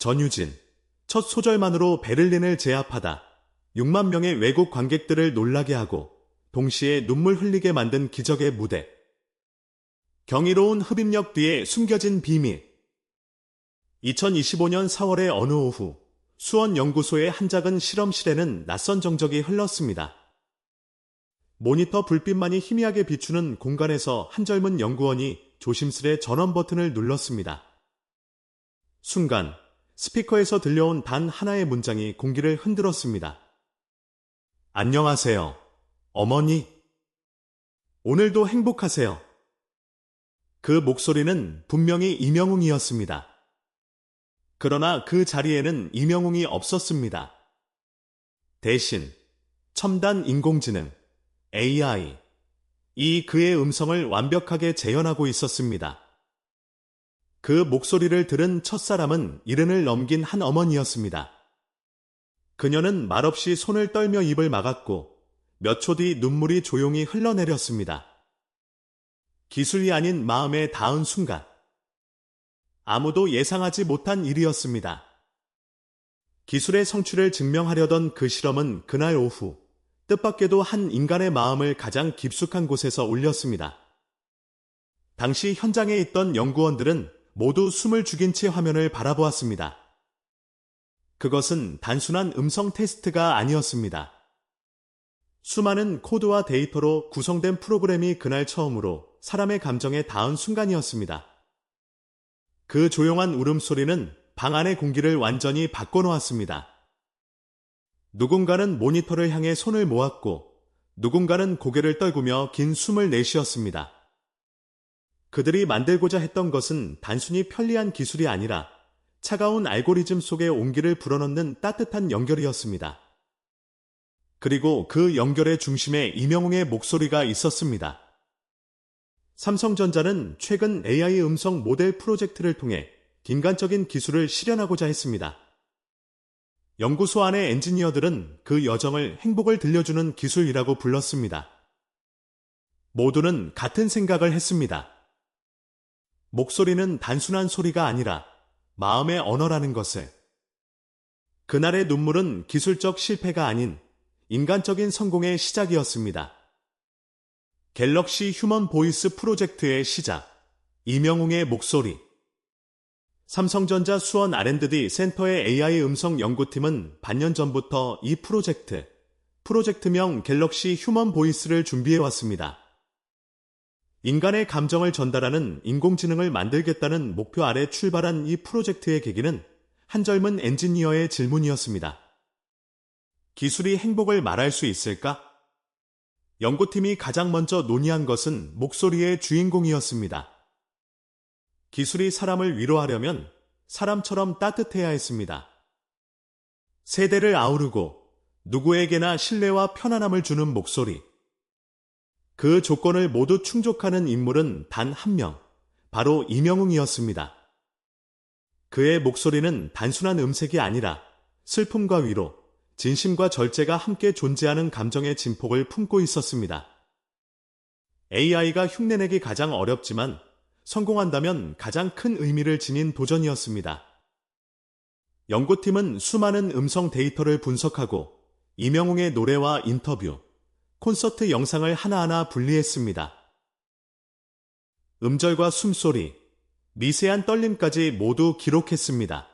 전유진. 첫 소절만으로 베를린을 제압하다 6만 명의 외국 관객들을 놀라게 하고 동시에 눈물 흘리게 만든 기적의 무대. 경이로운 흡입력 뒤에 숨겨진 비밀. 2025년 4월의 어느 오후 수원 연구소의 한 작은 실험실에는 낯선 정적이 흘렀습니다. 모니터 불빛만이 희미하게 비추는 공간에서 한 젊은 연구원이 조심스레 전원 버튼을 눌렀습니다. 순간 스피커에서 들려온 단 하나의 문장이 공기를 흔들었습니다. 안녕하세요. 어머니. 오늘도 행복하세요. 그 목소리는 분명히 이명웅이었습니다. 그러나 그 자리에는 이명웅이 없었습니다. 대신 첨단 인공지능 AI 이 그의 음성을 완벽하게 재현하고 있었습니다. 그 목소리를 들은 첫사람은 이른을 넘긴 한 어머니였습니다. 그녀는 말없이 손을 떨며 입을 막았고 몇 초 뒤 눈물이 조용히 흘러내렸습니다. 기술이 아닌 마음에 닿은 순간 아무도 예상하지 못한 일이었습니다. 기술의 성취를 증명하려던 그 실험은 그날 오후 뜻밖에도 한 인간의 마음을 가장 깊숙한 곳에서 울렸습니다. 당시 현장에 있던 연구원들은 모두 숨을 죽인 채 화면을 바라보았습니다. 그것은 단순한 음성 테스트가 아니었습니다. 수많은 코드와 데이터로 구성된 프로그램이 그날 처음으로 사람의 감정에 닿은 순간이었습니다. 그 조용한 울음소리는 방 안의 공기를 완전히 바꿔놓았습니다. 누군가는 모니터를 향해 손을 모았고 누군가는 고개를 떨구며 긴 숨을 내쉬었습니다. 그들이 만들고자 했던 것은 단순히 편리한 기술이 아니라 차가운 알고리즘 속에 온기를 불어넣는 따뜻한 연결이었습니다. 그리고 그 연결의 중심에 이명웅의 목소리가 있었습니다. 삼성전자는 최근 AI 음성 모델 프로젝트를 통해 인간적인 기술을 실현하고자 했습니다. 연구소 안의 엔지니어들은 그 여정을 행복을 들려주는 기술이라고 불렀습니다. 모두는 같은 생각을 했습니다. 목소리는 단순한 소리가 아니라 마음의 언어라는 것을. 그날의 눈물은 기술적 실패가 아닌 인간적인 성공의 시작이었습니다. 갤럭시 휴먼 보이스 프로젝트의 시작, 이명웅의 목소리. 삼성전자 수원 R&D 센터의 AI 음성 연구팀은 반년 전부터 이 프로젝트, 프로젝트명 갤럭시 휴먼 보이스를 준비해왔습니다. 인간의 감정을 전달하는 인공지능을 만들겠다는 목표 아래 출발한 이 프로젝트의 계기는 한 젊은 엔지니어의 질문이었습니다. 기술이 행복을 말할 수 있을까? 연구팀이 가장 먼저 논의한 것은 목소리의 주인공이었습니다. 기술이 사람을 위로하려면 사람처럼 따뜻해야 했습니다. 세대를 아우르고 누구에게나 신뢰와 편안함을 주는 목소리. 그 조건을 모두 충족하는 인물은 단 한 명, 바로 이명웅이었습니다. 그의 목소리는 단순한 음색이 아니라 슬픔과 위로, 진심과 절제가 함께 존재하는 감정의 진폭을 품고 있었습니다. AI가 흉내내기 가장 어렵지만 성공한다면 가장 큰 의미를 지닌 도전이었습니다. 연구팀은 수많은 음성 데이터를 분석하고 이명웅의 노래와 인터뷰, 콘서트 영상을 하나하나 분리했습니다. 음절과 숨소리, 미세한 떨림까지 모두 기록했습니다.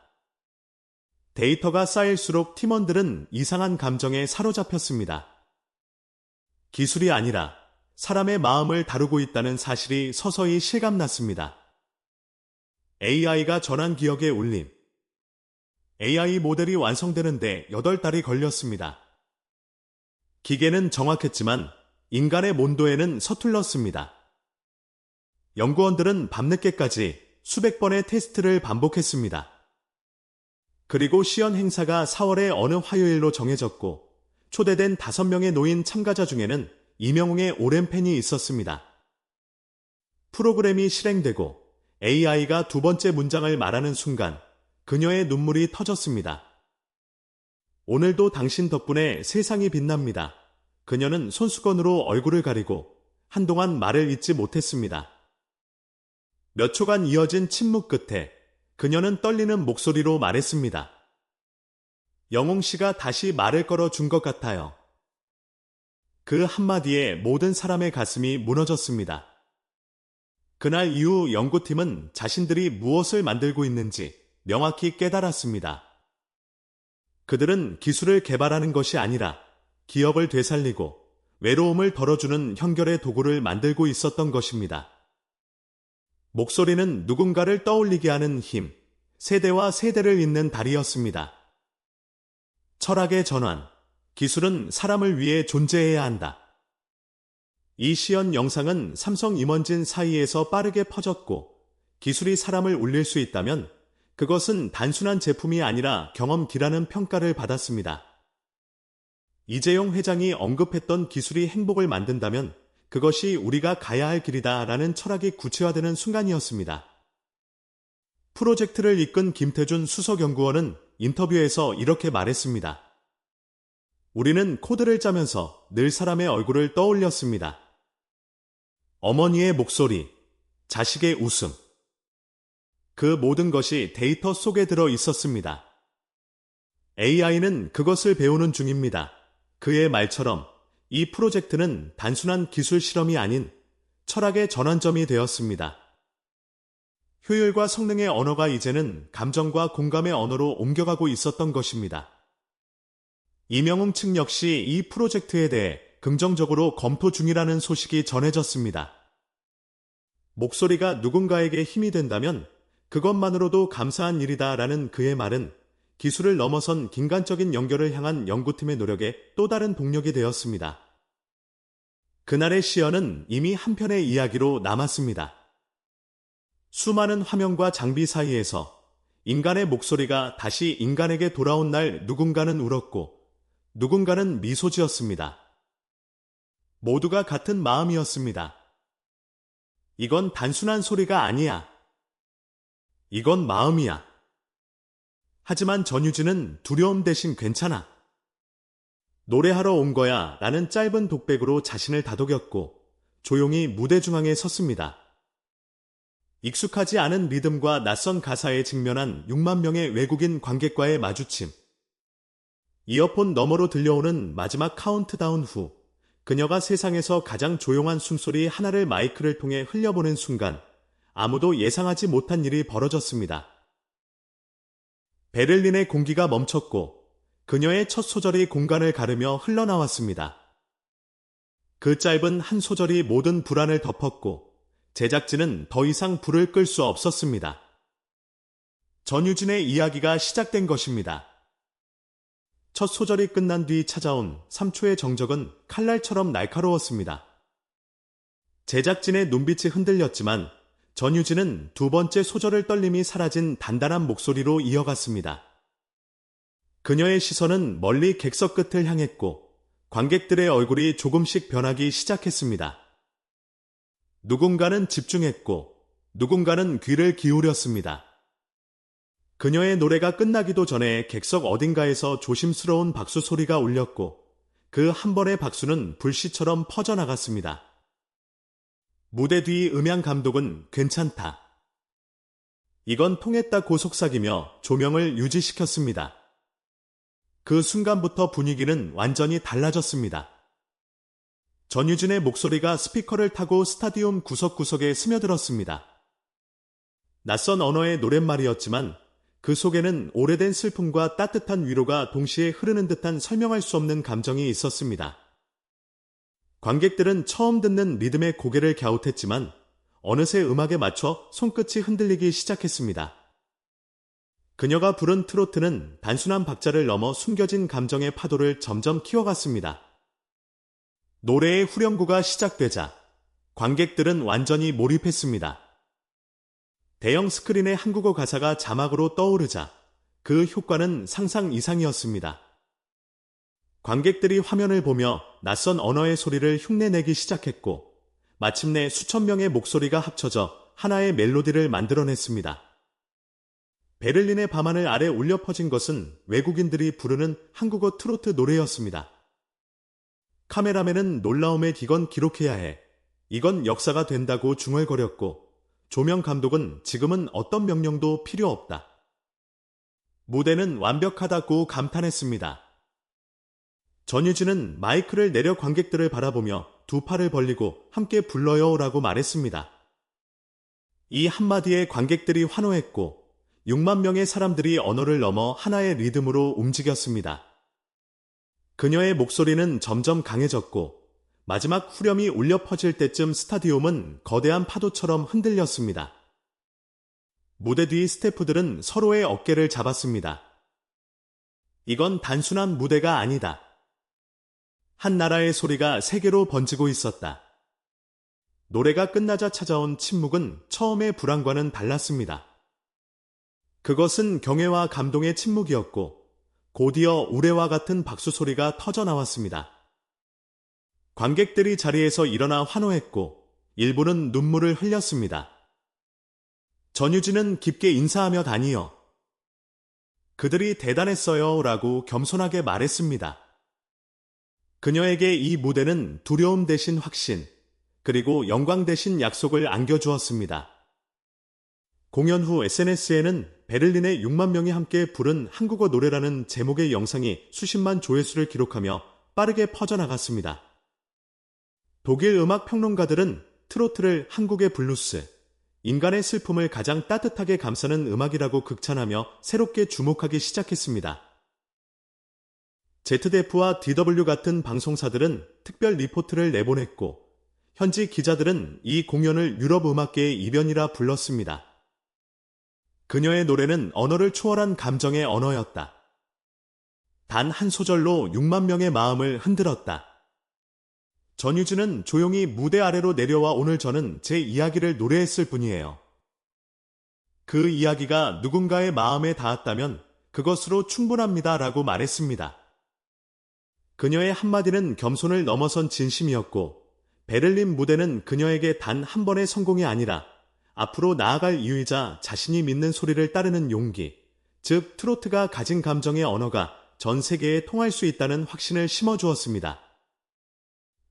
데이터가 쌓일수록 팀원들은 이상한 감정에 사로잡혔습니다. 기술이 아니라 사람의 마음을 다루고 있다는 사실이 서서히 실감났습니다. AI가 전한 기억의 울림. AI 모델이 완성되는데 8달이 걸렸습니다. 기계는 정확했지만 인간의 몬도에는 서툴렀습니다. 연구원들은 밤늦게까지 수백 번의 테스트를 반복했습니다. 그리고 시연 행사가 4월의 어느 화요일로 정해졌고 초대된 5명의 노인 참가자 중에는 이명웅의 오랜 팬이 있었습니다. 프로그램이 실행되고 AI가 두 번째 문장을 말하는 순간 그녀의 눈물이 터졌습니다. 오늘도 당신 덕분에 세상이 빛납니다. 그녀는 손수건으로 얼굴을 가리고 한동안 말을 잇지 못했습니다. 몇 초간 이어진 침묵 끝에 그녀는 떨리는 목소리로 말했습니다. 영웅 씨가 다시 말을 걸어 준 것 같아요. 그 한마디에 모든 사람의 가슴이 무너졌습니다. 그날 이후 연구팀은 자신들이 무엇을 만들고 있는지 명확히 깨달았습니다. 그들은 기술을 개발하는 것이 아니라 기업을 되살리고 외로움을 덜어주는 현결의 도구를 만들고 있었던 것입니다. 목소리는 누군가를 떠올리게 하는 힘, 세대와 세대를 잇는 달이었습니다. 철학의 전환, 기술은 사람을 위해 존재해야 한다. 이 시연 영상은 삼성 임원진 사이에서 빠르게 퍼졌고 기술이 사람을 울릴 수 있다면 그것은 단순한 제품이 아니라 경험기라는 평가를 받았습니다. 이재용 회장이 언급했던 기술이 행복을 만든다면 그것이 우리가 가야 할 길이다라는 철학이 구체화되는 순간이었습니다. 프로젝트를 이끈 김태준 수석연구원은 인터뷰에서 이렇게 말했습니다. 우리는 코드를 짜면서 늘 사람의 얼굴을 떠올렸습니다. 어머니의 목소리, 자식의 웃음. 그 모든 것이 데이터 속에 들어 있었습니다. AI는 그것을 배우는 중입니다. 그의 말처럼 이 프로젝트는 단순한 기술 실험이 아닌 철학의 전환점이 되었습니다. 효율과 성능의 언어가 이제는 감정과 공감의 언어로 옮겨가고 있었던 것입니다. 이명웅 측 역시 이 프로젝트에 대해 긍정적으로 검토 중이라는 소식이 전해졌습니다. 목소리가 누군가에게 힘이 된다면 그것만으로도 감사한 일이다 라는 그의 말은 기술을 넘어선 긴간적인 연결을 향한 연구팀의 노력에 또 다른 동력이 되었습니다. 그날의 시연은 이미 한편의 이야기로 남았습니다. 수많은 화면과 장비 사이에서 인간의 목소리가 다시 인간에게 돌아온 날 누군가는 울었고 누군가는 미소 지었습니다. 모두가 같은 마음이었습니다. 이건 단순한 소리가 아니야. 이건 마음이야. 하지만 전유진은 두려움 대신 괜찮아. 노래하러 온 거야 라는 짧은 독백으로 자신을 다독였고 조용히 무대 중앙에 섰습니다. 익숙하지 않은 리듬과 낯선 가사에 직면한 6만 명의 외국인 관객과의 마주침. 이어폰 너머로 들려오는 마지막 카운트다운 후 그녀가 세상에서 가장 조용한 숨소리 하나를 마이크를 통해 흘려보낸 순간 아무도 예상하지 못한 일이 벌어졌습니다. 베를린의 공기가 멈췄고 그녀의 첫 소절이 공간을 가르며 흘러나왔습니다. 그 짧은 한 소절이 모든 불안을 덮었고 제작진은 더 이상 불을 끌 수 없었습니다. 전유진의 이야기가 시작된 것입니다. 첫 소절이 끝난 뒤 찾아온 3초의 정적은 칼날처럼 날카로웠습니다. 제작진의 눈빛이 흔들렸지만 전유진은 두 번째 소절을 떨림이 사라진 단단한 목소리로 이어갔습니다. 그녀의 시선은 멀리 객석 끝을 향했고 관객들의 얼굴이 조금씩 변하기 시작했습니다. 누군가는 집중했고 누군가는 귀를 기울였습니다. 그녀의 노래가 끝나기도 전에 객석 어딘가에서 조심스러운 박수 소리가 울렸고 그 한 번의 박수는 불씨처럼 퍼져나갔습니다. 무대 뒤 음향 감독은 괜찮다. 이건 통했다 고속삭이며 조명을 유지시켰습니다. 그 순간부터 분위기는 완전히 달라졌습니다. 전유진의 목소리가 스피커를 타고 스타디움 구석구석에 스며들었습니다. 낯선 언어의 노랫말이었지만 그 속에는 오래된 슬픔과 따뜻한 위로가 동시에 흐르는 듯한 설명할 수 없는 감정이 있었습니다. 관객들은 처음 듣는 리듬에 고개를 갸웃했지만 어느새 음악에 맞춰 손끝이 흔들리기 시작했습니다. 그녀가 부른 트로트는 단순한 박자를 넘어 숨겨진 감정의 파도를 점점 키워갔습니다. 노래의 후렴구가 시작되자 관객들은 완전히 몰입했습니다. 대형 스크린의 한국어 가사가 자막으로 떠오르자 그 효과는 상상 이상이었습니다. 관객들이 화면을 보며 낯선 언어의 소리를 흉내내기 시작했고 마침내 수천 명의 목소리가 합쳐져 하나의 멜로디를 만들어냈습니다. 베를린의 밤하늘 아래 울려 퍼진 것은 외국인들이 부르는 한국어 트로트 노래였습니다. 카메라맨은 놀라움에 기건 기록해야 해. 이건 역사가 된다고 중얼거렸고 조명 감독은 지금은 어떤 명령도 필요 없다. 무대는 완벽하다고 감탄했습니다. 전유진은 마이크를 내려 관객들을 바라보며 두 팔을 벌리고 함께 불러요 라고 말했습니다. 이 한마디에 관객들이 환호했고 6만 명의 사람들이 언어를 넘어 하나의 리듬으로 움직였습니다. 그녀의 목소리는 점점 강해졌고 마지막 후렴이 울려 퍼질 때쯤 스타디움은 거대한 파도처럼 흔들렸습니다. 무대 뒤 스태프들은 서로의 어깨를 잡았습니다. 이건 단순한 무대가 아니다. 한 나라의 소리가 세계로 번지고 있었다. 노래가 끝나자 찾아온 침묵은 처음의 불안과는 달랐습니다. 그것은 경애와 감동의 침묵이었고, 곧이어 우레와 같은 박수 소리가 터져 나왔습니다. 관객들이 자리에서 일어나 환호했고, 일부는 눈물을 흘렸습니다. 전유진은 깊게 인사하며 다니어 그들이 대단했어요 라고 겸손하게 말했습니다. 그녀에게 이 무대는 두려움 대신 확신, 그리고 영광 대신 약속을 안겨주었습니다. 공연 후 SNS에는 베를린의 6만 명이 함께 부른 한국어 노래라는 제목의 영상이 수십만 조회수를 기록하며 빠르게 퍼져나갔습니다. 독일 음악 평론가들은 트로트를 한국의 블루스, 인간의 슬픔을 가장 따뜻하게 감싸는 음악이라고 극찬하며 새롭게 주목하기 시작했습니다. ZDF와 DW 같은 방송사들은 특별 리포트를 내보냈고, 현지 기자들은 이 공연을 유럽 음악계의 이변이라 불렀습니다. 그녀의 노래는 언어를 초월한 감정의 언어였다. 단 한 소절로 6만 명의 마음을 흔들었다. 전유진은 조용히 무대 아래로 내려와 오늘 저는 제 이야기를 노래했을 뿐이에요. 그 이야기가 누군가의 마음에 닿았다면 그것으로 충분합니다 라고 말했습니다. 그녀의 한마디는 겸손을 넘어선 진심이었고 베를린 무대는 그녀에게 단 한 번의 성공이 아니라 앞으로 나아갈 이유이자 자신이 믿는 소리를 따르는 용기, 즉 트로트가 가진 감정의 언어가 전 세계에 통할 수 있다는 확신을 심어주었습니다.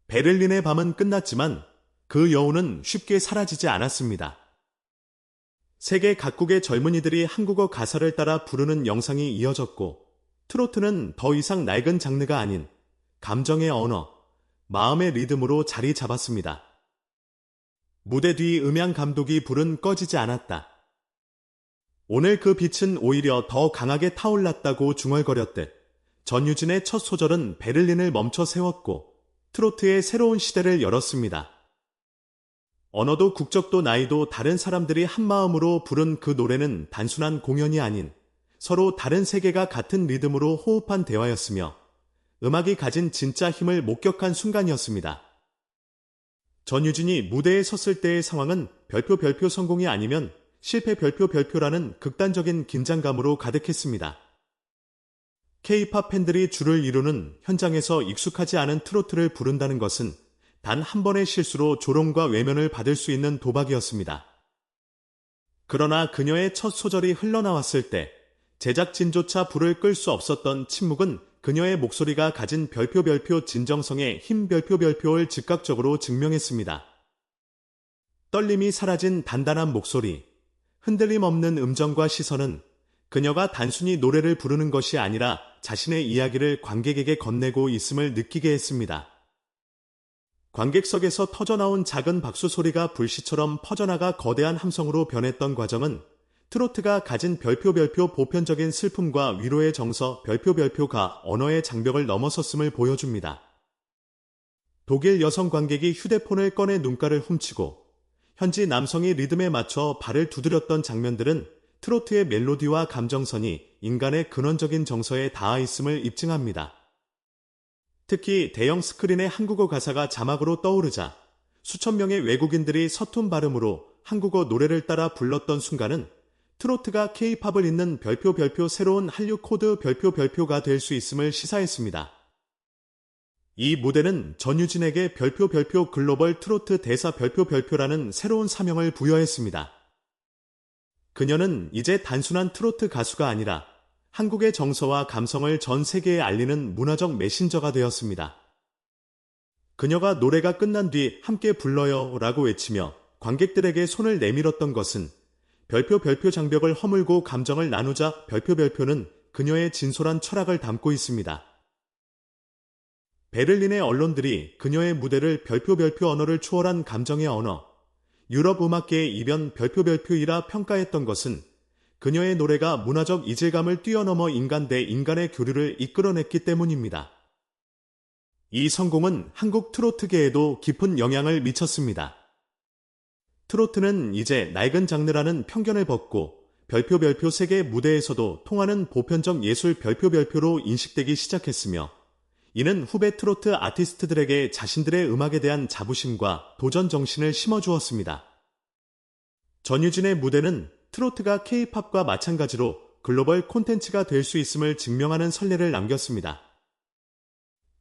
베를린의 밤은 끝났지만 그 여운은 쉽게 사라지지 않았습니다. 세계 각국의 젊은이들이 한국어 가사를 따라 부르는 영상이 이어졌고 트로트는 더 이상 낡은 장르가 아닌 감정의 언어, 마음의 리듬으로 자리 잡았습니다. 무대 뒤 음향 감독이 불은 꺼지지 않았다. 오늘 그 빛은 오히려 더 강하게 타올랐다고 중얼거렸듯 전유진의 첫 소절은 베를린을 멈춰 세웠고 트로트의 새로운 시대를 열었습니다. 언어도 국적도 나이도 다른 사람들이 한마음으로 부른 그 노래는 단순한 공연이 아닌 서로 다른 세계가 같은 리듬으로 호흡한 대화였으며 음악이 가진 진짜 힘을 목격한 순간이었습니다. 전유진이 무대에 섰을 때의 상황은 별표 별표 성공이 아니면 실패 별표 별표라는 극단적인 긴장감으로 가득했습니다. K-팝 팬들이 줄을 이루는 현장에서 익숙하지 않은 트로트를 부른다는 것은 단 한 번의 실수로 조롱과 외면을 받을 수 있는 도박이었습니다. 그러나 그녀의 첫 소절이 흘러나왔을 때 제작진조차 불을 끌 수 없었던 침묵은 그녀의 목소리가 가진 별표 별표 진정성의 힘 별표 별표를 즉각적으로 증명했습니다. 떨림이 사라진 단단한 목소리, 흔들림 없는 음정과 시선은 그녀가 단순히 노래를 부르는 것이 아니라 자신의 이야기를 관객에게 건네고 있음을 느끼게 했습니다. 관객석에서 터져나온 작은 박수 소리가 불시처럼 퍼져나가 거대한 함성으로 변했던 과정은 트로트가 가진 별표 별표 보편적인 슬픔과 위로의 정서 별표 별표가 언어의 장벽을 넘어섰음을 보여줍니다. 독일 여성 관객이 휴대폰을 꺼내 눈가를 훔치고 현지 남성이 리듬에 맞춰 발을 두드렸던 장면들은 트로트의 멜로디와 감정선이 인간의 근원적인 정서에 닿아 있음을 입증합니다. 특히 대형 스크린의 한국어 가사가 자막으로 떠오르자 수천 명의 외국인들이 서툰 발음으로 한국어 노래를 따라 불렀던 순간은 트로트가 K-팝을 잇는 별표 별표 새로운 한류 코드 별표 별표가 될 수 있음을 시사했습니다. 이 무대는 전유진에게 별표 별표 글로벌 트로트 대사 별표 별표라는 새로운 사명을 부여했습니다. 그녀는 이제 단순한 트로트 가수가 아니라 한국의 정서와 감성을 전 세계에 알리는 문화적 메신저가 되었습니다. 그녀가 노래가 끝난 뒤 함께 불러요 라고 외치며 관객들에게 손을 내밀었던 것은 별표 별표 장벽을 허물고 감정을 나누자 별표 별표는 그녀의 진솔한 철학을 담고 있습니다. 베를린의 언론들이 그녀의 무대를 별표 별표 언어를 초월한 감정의 언어, 유럽 음악계의 이변 별표 별표이라 평가했던 것은 그녀의 노래가 문화적 이질감을 뛰어넘어 인간 대 인간의 교류를 이끌어냈기 때문입니다. 이 성공은 한국 트로트계에도 깊은 영향을 미쳤습니다. 트로트는 이제 낡은 장르라는 편견을 벗고 별표 별표 세계 무대에서도 통하는 보편적 예술 별표 별표로 인식되기 시작했으며 이는 후배 트로트 아티스트들에게 자신들의 음악에 대한 자부심과 도전 정신을 심어주었습니다. 전유진의 무대는 트로트가 케이팝과 마찬가지로 글로벌 콘텐츠가 될 수 있음을 증명하는 선례를 남겼습니다.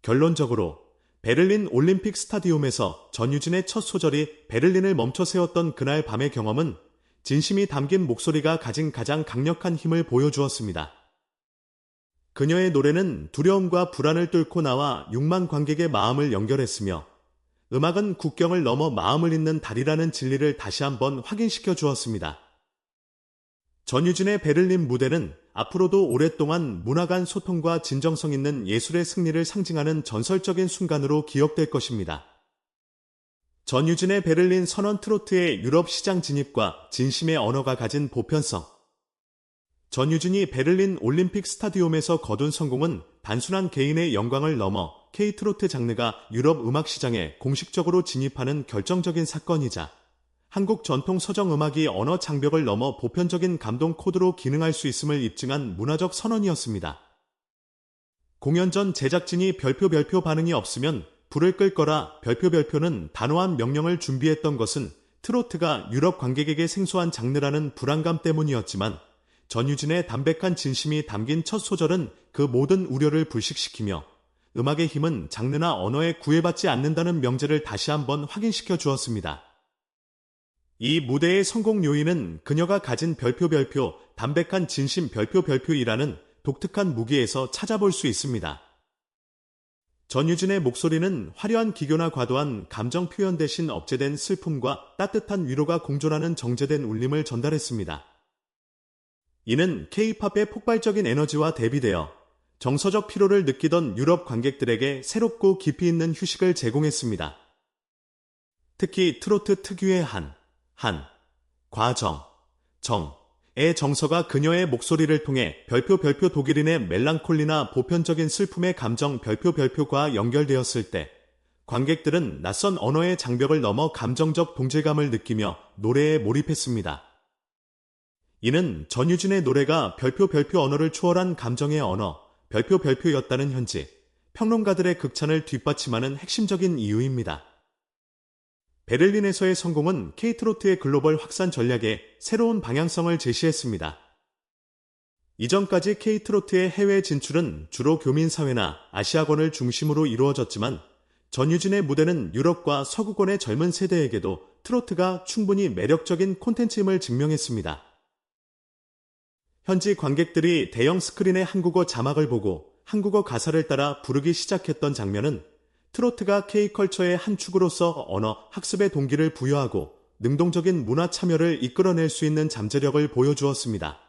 결론적으로 베를린 올림픽 스타디움에서 전유진의 첫 소절이 베를린을 멈춰 세웠던 그날 밤의 경험은 진심이 담긴 목소리가 가진 가장 강력한 힘을 보여주었습니다. 그녀의 노래는 두려움과 불안을 뚫고 나와 6만 관객의 마음을 연결했으며 음악은 국경을 넘어 마음을 잇는 달이라는 진리를 다시 한번 확인시켜 주었습니다. 전유진의 베를린 무대는 앞으로도 오랫동안 문화 간 소통과 진정성 있는 예술의 승리를 상징하는 전설적인 순간으로 기억될 것입니다. 전유진의 베를린 선언 트로트의 유럽 시장 진입과 진심의 언어가 가진 보편성, 전유진이 베를린 올림픽 스타디움에서 거둔 성공은 단순한 개인의 영광을 넘어 K트로트 장르가 유럽 음악 시장에 공식적으로 진입하는 결정적인 사건이자 한국 전통 서정 음악이 언어 장벽을 넘어 보편적인 감동 코드로 기능할 수 있음을 입증한 문화적 선언이었습니다. 공연 전 제작진이 별표 별표 반응이 없으면 불을 끌 거라 별표 별표는 단호한 명령을 준비했던 것은 트로트가 유럽 관객에게 생소한 장르라는 불안감 때문이었지만 전유진의 담백한 진심이 담긴 첫 소절은 그 모든 우려를 불식시키며 음악의 힘은 장르나 언어에 구애받지 않는다는 명제를 다시 한번 확인시켜 주었습니다. 이 무대의 성공 요인은 그녀가 가진 별표 별표, 담백한 진심 별표 별표이라는 독특한 무기에서 찾아볼 수 있습니다. 전유진의 목소리는 화려한 기교나 과도한 감정 표현 대신 억제된 슬픔과 따뜻한 위로가 공존하는 정제된 울림을 전달했습니다. 이는 케이팝의 폭발적인 에너지와 대비되어 정서적 피로를 느끼던 유럽 관객들에게 새롭고 깊이 있는 휴식을 제공했습니다. 특히 트로트 특유의 한, 한, 과정, 정, 의 정서가 그녀의 목소리를 통해 별표 별표 독일인의 멜랑콜리나 보편적인 슬픔의 감정 별표 별표과 연결되었을 때 관객들은 낯선 언어의 장벽을 넘어 감정적 동질감을 느끼며 노래에 몰입했습니다. 이는 전유진의 노래가 별표 별표 언어를 초월한 감정의 언어, 별표 별표였다는 현지, 평론가들의 극찬을 뒷받침하는 핵심적인 이유입니다. 베를린에서의 성공은 케이트로트의 글로벌 확산 전략에 새로운 방향성을 제시했습니다. 이전까지 케이트로트의 해외 진출은 주로 교민사회나 아시아권을 중심으로 이루어졌지만 전유진의 무대는 유럽과 서구권의 젊은 세대에게도 트로트가 충분히 매력적인 콘텐츠임을 증명했습니다. 현지 관객들이 대형 스크린의 한국어 자막을 보고 한국어 가사를 따라 부르기 시작했던 장면은 트로트가 K컬처의 한 축으로서 언어 학습의 동기를 부여하고 능동적인 문화 참여를 이끌어낼 수 있는 잠재력을 보여주었습니다.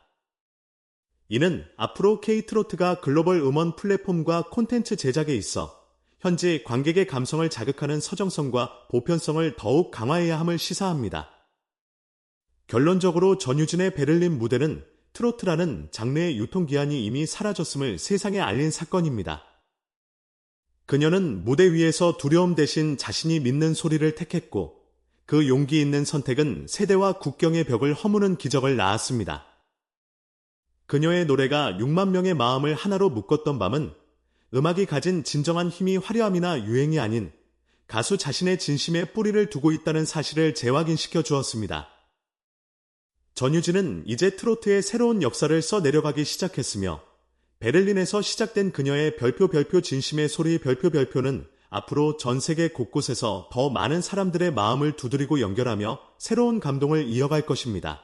이는 앞으로 K트로트가 글로벌 음원 플랫폼과 콘텐츠 제작에 있어 현지 관객의 감성을 자극하는 서정성과 보편성을 더욱 강화해야 함을 시사합니다. 결론적으로 전유진의 베를린 무대는 트로트라는 장르의 유통기한이 이미 사라졌음을 세상에 알린 사건입니다. 그녀는 무대 위에서 두려움 대신 자신이 믿는 소리를 택했고 그 용기 있는 선택은 세대와 국경의 벽을 허무는 기적을 낳았습니다. 그녀의 노래가 6만 명의 마음을 하나로 묶었던 밤은 음악이 가진 진정한 힘이 화려함이나 유행이 아닌 가수 자신의 진심에 뿌리를 두고 있다는 사실을 재확인시켜 주었습니다. 전유진은 이제 트로트의 새로운 역사를 써 내려가기 시작했으며 베를린에서 시작된 그녀의 별표 별표 진심의 소리 별표 별표는 앞으로 전 세계 곳곳에서 더 많은 사람들의 마음을 두드리고 연결하며 새로운 감동을 이어갈 것입니다.